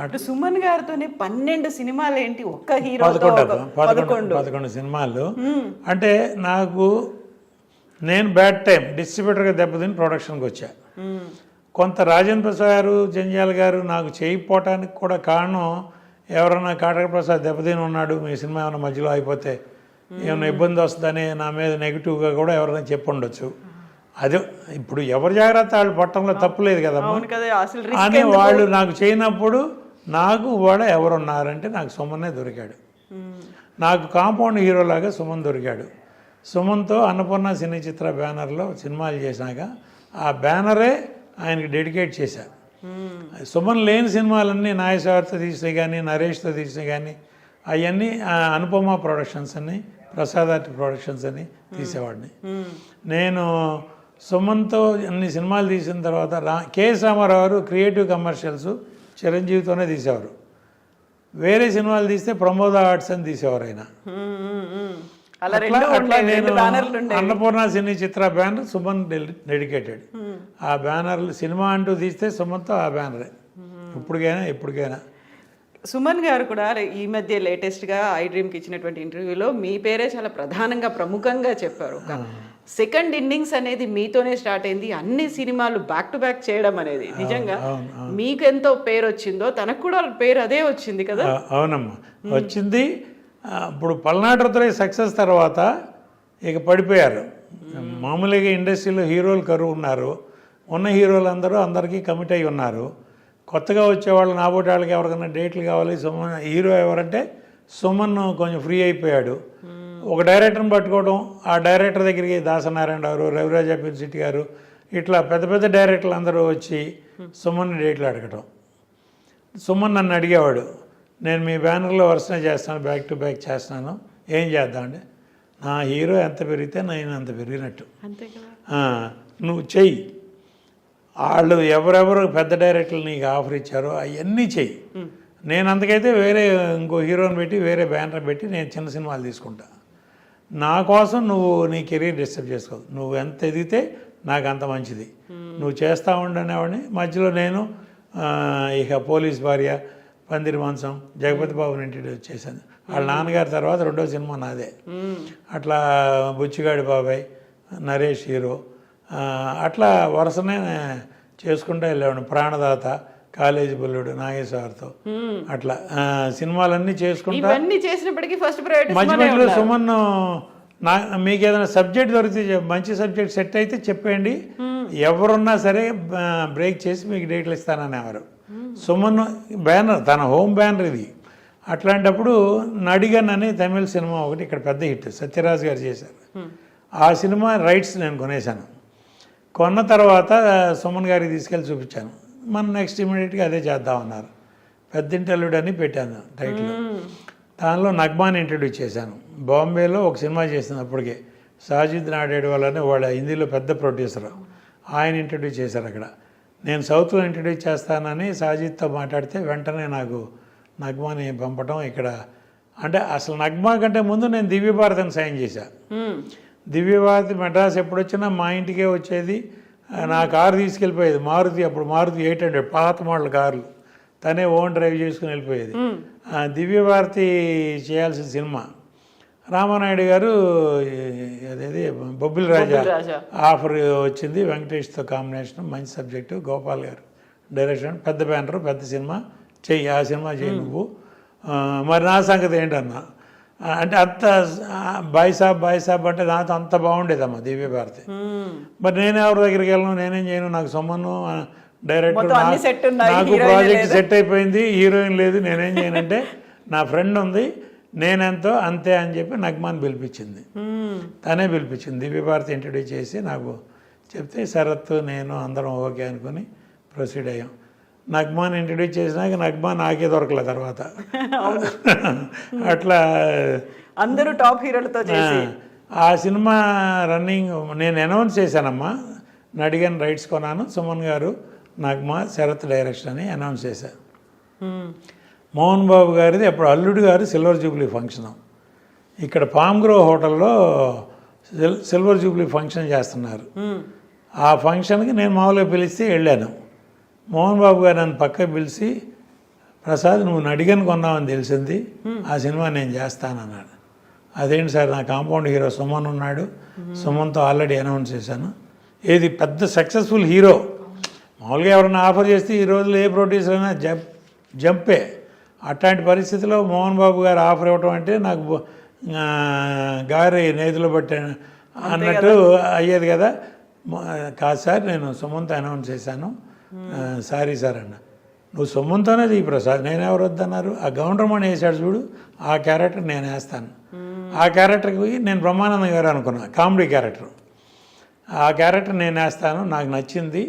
ఇప్పుడు సుమన్ గారితోనే పన్నెండు సినిమాలు ఏంటి ఒక్క హీరోతో పదకొండు పదకొండు సినిమాలు. అంటే నాకు నేను బ్యాడ్ టైం డిస్ట్రిబ్యూటర్గా దెబ్బతిని ప్రొడక్షన్కి వచ్చా. కొంత రాజేంద్ర ప్రసాద్ గారు జంజాల్ గారు నాకు చేయకపోవటానికి కూడా కారణం ఎవరన్నా కాటక ప్రసాద్ దెబ్బతిని ఉన్నాడు మీ సినిమా ఏమైనా మధ్యలో అయిపోతే ఏమైనా ఇబ్బంది వస్తుందని నా మీద నెగిటివ్గా కూడా ఎవరైనా చెప్పుండొచ్చు. అదే ఇప్పుడు ఎవరి జాగ్రత్త? వాళ్ళు పట్టడంలో తప్పు లేదు కదమ్మా. అని వాళ్ళు నాకు చేయనప్పుడు నాకు కూడా ఎవరున్నారంటే నాకు సుమన్నే దొరికాడు. నాకు కాంపౌండ్ హీరోలాగా సుమన్ దొరికాడు. సుమన్తో అన్నపూర్ణ సినీ చిత్ర బ్యానర్లో సినిమాలు చేశాక ఆ బ్యానరే ఆయనకి డెడికేట్ చేశారు సుమన్ లేని సినిమాలన్నీ నాగేశ్వరతో తీసినాయి కానీ నరేష్తో తీసినాయి కానీ అవన్నీ ఆ అనుపమ ప్రొడక్షన్స్ అని ప్రసాద్ ఆర్ట్ ప్రొడక్షన్స్ అని తీసేవాడిని. నేను సుమన్తో అన్ని సినిమాలు తీసిన తర్వాత రా కెఎస్ రామారావు గారు క్రియేటివ్ కమర్షియల్స్ చిరంజీవితోనే తీసేవారు. వేరే సినిమాలు తీస్తే ప్రమోద ఆర్ట్స్ అని తీసేవారు ఆయన. అట్లా నేను అన్నపూర్ణ సినీ చిత్ర బ్యానర్ సుమన్ డెడికేటెడ్. ఆ బ్యానర్లు సినిమా అంటూ తీస్తే సుమన్తో ఆ బ్యానరే. ఇప్పటికైనా ఎప్పటికైనా. సుమన్ గారు కూడా ఈ మధ్య లేటెస్ట్గా ఐ డ్రీమ్కి ఇచ్చినటువంటి ఇంటర్వ్యూలో మీ పేరే చాలా ప్రధానంగా ప్రముఖంగా చెప్పారు. ఒక సెకండ్ ఇన్నింగ్స్ అనేది మీతోనే స్టార్ట్ అయింది. అన్ని సినిమాలు బ్యాక్ టు బ్యాక్ చేయడం అనేది. నిజంగా మీకు ఎంతో పేరు వచ్చిందో తనకు కూడా పేరు అదే వచ్చింది కదా? అవునమ్మా. వచ్చింది ఇప్పుడు పల్నాడు రుద్రయ్య సక్సెస్ తర్వాత ఇక పడిపోయారు. మామూలుగా ఇండస్ట్రీలో హీరోలు కరువు ఉన్నారు. ఉన్న హీరోలు అందరూ అందరికీ కమిట్ అయి ఉన్నారు. కొత్తగా వచ్చేవాళ్ళు నాబోటి వాళ్ళకి ఎవరికైనా డేట్లు కావాలి సుమన్ హీరో ఎవరంటే సుమన్ కొంచెం ఫ్రీ అయిపోయాడు. ఒక డైరెక్టర్ని పట్టుకోవడం ఆ డైరెక్టర్ దగ్గరికి దాసనారాయణ గారు రవిరాజ పిన్సిటి గారు ఇట్లా పెద్ద పెద్ద డైరెక్టర్లు అందరూ వచ్చి సుమన్ డేట్లు అడగటం. సుమన్ నన్ను అడిగేవాడు నేను మీ బ్యానర్లో వరుసనే చేస్తాను బ్యాక్ టు బ్యాక్ చేస్తున్నాను ఏం చేద్దామంటే నా హీరో ఎంత పెరిగితే నేను అంత పెరిగినట్టు. నువ్వు చెయ్యి వాళ్ళు ఎవరెవరు పెద్ద డైరెక్టర్లు నీకు ఆఫర్ ఇచ్చారో అవన్నీ చెయ్యి. నేను అందుకైతే వేరే ఇంకో హీరోని పెట్టి వేరే బ్యానర్ పెట్టి నేను చిన్న సినిమాలు తీసుకుంటా. నా కోసం నువ్వు నీ కెరీర్ డిస్టర్బ్ చేసుకోవు నువ్వు ఎంత ఎదిగితే నాకు అంత మంచిది. నువ్వు చేస్తా ఉండనేవాడిని మధ్యలో నేను ఇక పోలీస్ భార్య పందిరి మాంసం జగపతి బాబుని ఇంట్రడ్యూస్ చేశాను. వాళ్ళ నాన్నగారి తర్వాత రెండో సినిమా నాదే. అట్లా బుచ్చిగాడి బాబాయ్ నరేష్ హీరో అట్లా వరుసనే చేసుకుంటూ వెళ్ళేవాడిని. ప్రాణదాత కాలేజీ బుల్లుడు నాగేశ్వరతో అట్లా. సినిమాలన్నీ చేసుకుంటా. చేసినప్పటికీ ఫస్ట్ ప్రయారిటీ మధ్య మధ్యలో సుమన్ నా మీకు ఏదైనా సబ్జెక్ట్ దొరికితే మంచి సబ్జెక్ట్ సెట్ అయితే చెప్పండి ఎవరున్నా సరే బ్రేక్ చేసి మీకు డేట్లు ఇస్తాననేవారు. సుమన్ బ్యానర్ తన హోమ్ బ్యానర్ ఇది. అట్లాంటప్పుడు నడిగన్ అనే తమిళ సినిమా ఒకటి ఇక్కడ పెద్ద హిట్ సత్యరాజ్ గారు చేశారు. ఆ సినిమా రైట్స్ నేను కొనేశాను. కొన్న తర్వాత సుమన్ గారికి తీసుకెళ్ళి చూపించాను. మనం నెక్స్ట్ ఇమీడియట్గా అదే చేద్దామన్నారు. పెద్దింటల్లుడు అని పెట్టాను టైటిల్. దానిలో నగ్మాని ఇంట్రడ్యూస్ చేశాను. బాంబేలో ఒక సినిమా చేసింది అప్పటికే సాజిద్ నాడేడు వాళ్ళని వాళ్ళ హిందీలో పెద్ద ప్రొడ్యూసర్. ఆయన ఇంట్రడ్యూస్ చేశారు అక్కడ. నేను సౌత్లో ఇంట్రడ్యూస్ చేస్తానని సాజిద్తో మాట్లాడితే వెంటనే నాకు నగ్మాని పంపటం ఇక్కడ అంటే అసలు నగ్మా కంటే ముందు నేను దివ్యభారతిని సైన్ చేశాను దివ్యభారతి మెడ్రాస్ ఎప్పుడు వచ్చినా మా ఇంటికే వచ్చేది. నా కారు తీసుకెళ్ళిపోయేది. మారుతి అప్పుడు మారుతి ఎయిట్ హండ్రెడ్ పాత మోడల్ కార్లు. తనే ఓన్ డ్రైవ్ చేసుకుని వెళ్ళిపోయేది. దివ్యభారతి చేయాల్సిన సినిమా. రామానాయుడు గారు అదేది బొబ్బిలి రాజా. ఆఫర్ వచ్చింది. వెంకటేష్తో కాంబినేషన్ మంచి సబ్జెక్టు. గోపాల్ గారు డైరెక్షన్ పెద్ద బ్యానర్ పెద్ద సినిమా. చెయ్యి ఆ సినిమా చెయ్యి నువ్వు. మరి నా సంగతి ఏంటన్నా? అంటే అంత బాయ్ సాబ్ బాయ్ సాబ్ అంటే నాతో అంత బాగుండేదమ్మా దివ్య భారతి. మరి నేను ఎవరి దగ్గరికి వెళ్ళను నేనేం చేయను నాకు సొమ్మను డైరెక్టర్ నాకు ప్రాజెక్ట్. సెట్ అయిపోయింది హీరోయిన్ లేదు నేనేం చేయనంటే నా ఫ్రెండ్ ఉంది నేనెంతో అంతే అని చెప్పి నగ్మాన్ పిలిపించింది. తనే పిలిపించింది దివ్యభారతి ఇంట్రడ్యూస్ చేసి నాకు చెప్తే శరత్ నేను అందరం ఓకే అనుకుని ప్రొసీడ్ అయ్యాం. నగ్మాన్ ఇంట్రడ్యూస్ చేసినాక నగ్మాన్ నాకే దొరకలే తర్వాత. అట్లా అందరూ టాప్ హీరోలతో ఆ సినిమా రన్నింగ్ నేను అనౌన్స్ చేశానమ్మా. నడిగన్ రైట్స్ కొన్నాను. సుమన్ గారు నగ్మా శరత్ డైరెక్షన్ అని అనౌన్స్ చేశాను మ్మ్. మోహన్ బాబు గారిది అప్పుడు Alludu Garu silver jubilee function. ఇక్కడ పామ్ గ్రో హోటల్లో సిల్- సిల్వర్ జూబ్లీ ఫంక్షన్ చేస్తున్నారు. ఆ ఫంక్షన్కి నేను మామూలుగా పిలిస్తే వెళ్ళాను. మోహన్ బాబు గారు నన్ను పక్కకు పిలిచి ప్రసాద్ నువ్వు నడిగని కొన్నావని తెలిసింది. ఆ సినిమా నేను చేస్తానన్నాడు. అదేంటి సార్ నా కాంపౌండ్ హీరో సుమన్ ఉన్నాడు. సుమన్తో ఆల్రెడీ అనౌన్స్ చేశాను. ఏది పెద్ద సక్సెస్ఫుల్ హీరో. మామూలుగా ఎవరైనా ఆఫర్ చేస్తే ఈ రోజుల్లో ఏ ప్రొడ్యూసర్ అయినా జంప్ జంపే. అట్లాంటి పరిస్థితిలో మోహన్ బాబు గారు ఆఫర్ ఇవ్వటం అంటే నాకు గారి నేతిలో పట్టాను అన్నట్టు అయ్యేది కదా. కాదు సార్ నేను సుమంత్ అనౌన్స్ చేశాను. సారీ సార్ అన్న. నువ్వు సొమ్ముతోనే ఈ ప్రసాద్. నేను ఎవరు వద్దన్నారు ఆ గౌండ్రమణి వేసాడు చూడు ఆ క్యారెక్టర్ నేను వేస్తాను. ఆ క్యారెక్టర్కి నేను బ్రహ్మానందం గారు అనుకున్నా కామెడీ క్యారెక్టర్. ఆ క్యారెక్టర్ నేను వేస్తాను నాకు నచ్చింది.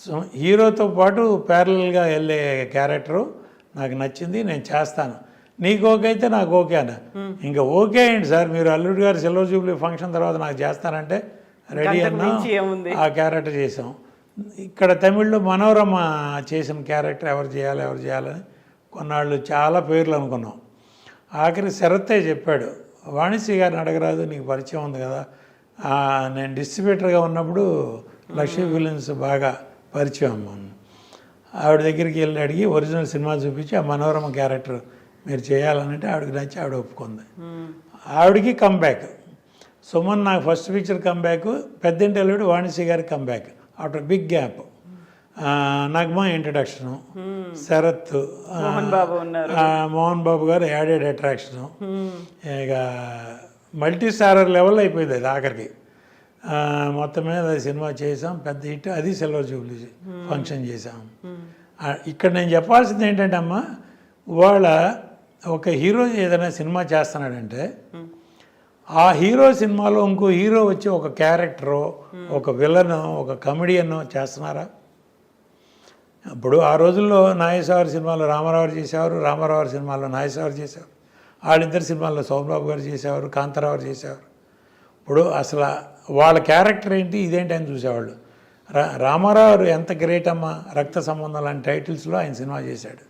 సో హీరోతో పాటు ప్యారలల్గా వెళ్ళే క్యారెక్టరు నాకు నచ్చింది నేను చేస్తాను. నీకు ఓకే అయితే నాకు ఓకే అన్న. ఇంకా ఓకే ఏంటి సార్ మీరు అల్లుడు గారు సిల్వర్ జూబ్లీ ఫంక్షన్ తర్వాత నాకు చేస్తానంటే రెడీ అన్నా? ఆ క్యారెక్టర్ చేసాం. ఇక్కడ తమిళ్ళో మనోరమ చేసిన క్యారెక్టర్ ఎవరు చేయాలి ఎవరు చేయాలని కొన్నాళ్ళు చాలా పేర్లు అనుకున్నాం. ఆఖరి శరత్తే చెప్పాడు వాణిశ్రీ గారిని అడగరాదు నీకు పరిచయం ఉంది కదా. నేను డిస్ట్రిబ్యూటర్గా ఉన్నప్పుడు లక్ష్మీ ఫిలిమ్స్ బాగా పరిచయం అమ్మ ఆవిడ దగ్గరికి వెళ్ళి అడిగి ఒరిజినల్ సినిమా చూపించి ఆ మనోరమ క్యారెక్టర్ మీరు చేయాలనంటే ఆవిడకి నచ్చి ఆవిడ ఒప్పుకుంది. ఆవిడకి కంబ్యాక్ సుమన్ నాకు ఫస్ట్ పిక్చర్ కంబ్యాక్ పెద్దింటి అల్లుడు వాణిశ్రీ గారి comeback after big gap. Nagma introduction. Sarath ఆ, మోహన్ బాబు గారు యాడెడ్ అట్రాక్షన్. ఇక మల్టీ స్టారర్ లెవెల్ అయిపోయింది అది ఆఖరికి. మొత్తం మీద అది సినిమా చేసాం. పెద్ద హిట్. అది సిల్వర్ జూబ్లీ ఫంక్షన్ చేసాం. ఇక్కడ నేను చెప్పాల్సింది ఏంటంటే అమ్మ వాళ్ళ ఒక హీరో ఏదైనా సినిమా చేస్తున్నాడంటే ఆ హీరో సినిమాలో ఇంకో హీరో వచ్చి ఒక క్యారెక్టరు ఒక విలన్ ఒక కమెడియన్ చేస్తున్నారా? ఇప్పుడు ఆ రోజుల్లో నాగేశ్వర సినిమాలో రామారావు చేసేవారు రామారావు సినిమాలో నాగేశ్వర చేసేవారు. వాళ్ళిద్దరు సినిమాల్లో సోమబాబు గారు చేసేవారు కాంతారావు చేసేవారు. ఇప్పుడు అసలు వాళ్ళ క్యారెక్టర్ ఏంటి ఇదేంటి అని చూసేవాళ్ళు. రా రామారావు ఎంత గ్రేట్ అమ్మ రక్త సంబంధం లాంటి టైటిల్స్లో ఆయన సినిమా చేశాడు.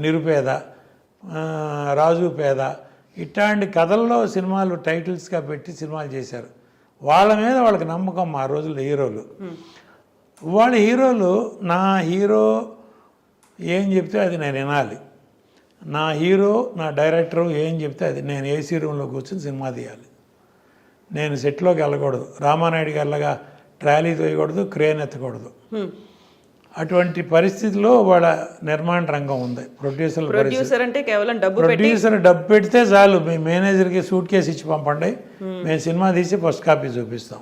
నిరుపేద రాజు పేద ఇట్లాంటి కథల్లో సినిమాలు టైటిల్స్గా పెట్టి సినిమాలు చేశారు. వాళ్ళ మీద వాళ్ళకి నమ్మకం ఆ రోజుల్లో హీరోలు. వాళ్ళ హీరోలు నా హీరో ఏం చెప్తే అది నేను వినాలి. నా హీరో నా డైరెక్టర్ ఏం చెప్తే అది నేను ఏసీ రూమ్లో కూర్చొని సినిమా తీయాలి. నేను సెట్లోకి వెళ్ళకూడదు. రామానాయుడు గారిలాగా ట్రాలీ తోయకూడదు క్రేన్ ఎత్తకూడదు. అటువంటి పరిస్థితిలో వాళ్ళ నిర్మాణ రంగం ఉంది. ప్రొడ్యూసర్ల పరిస్థితి. ప్రొడ్యూసర్ అంటే కేవలం డబ్బు ప్రొడ్యూసర్ డబ్బు పెడితే చాలు. మీ మేనేజర్కి సూట్ కేసు ఇచ్చి పంపండి మేము సినిమా తీసి ఫస్ట్ కాపీ చూపిస్తాం.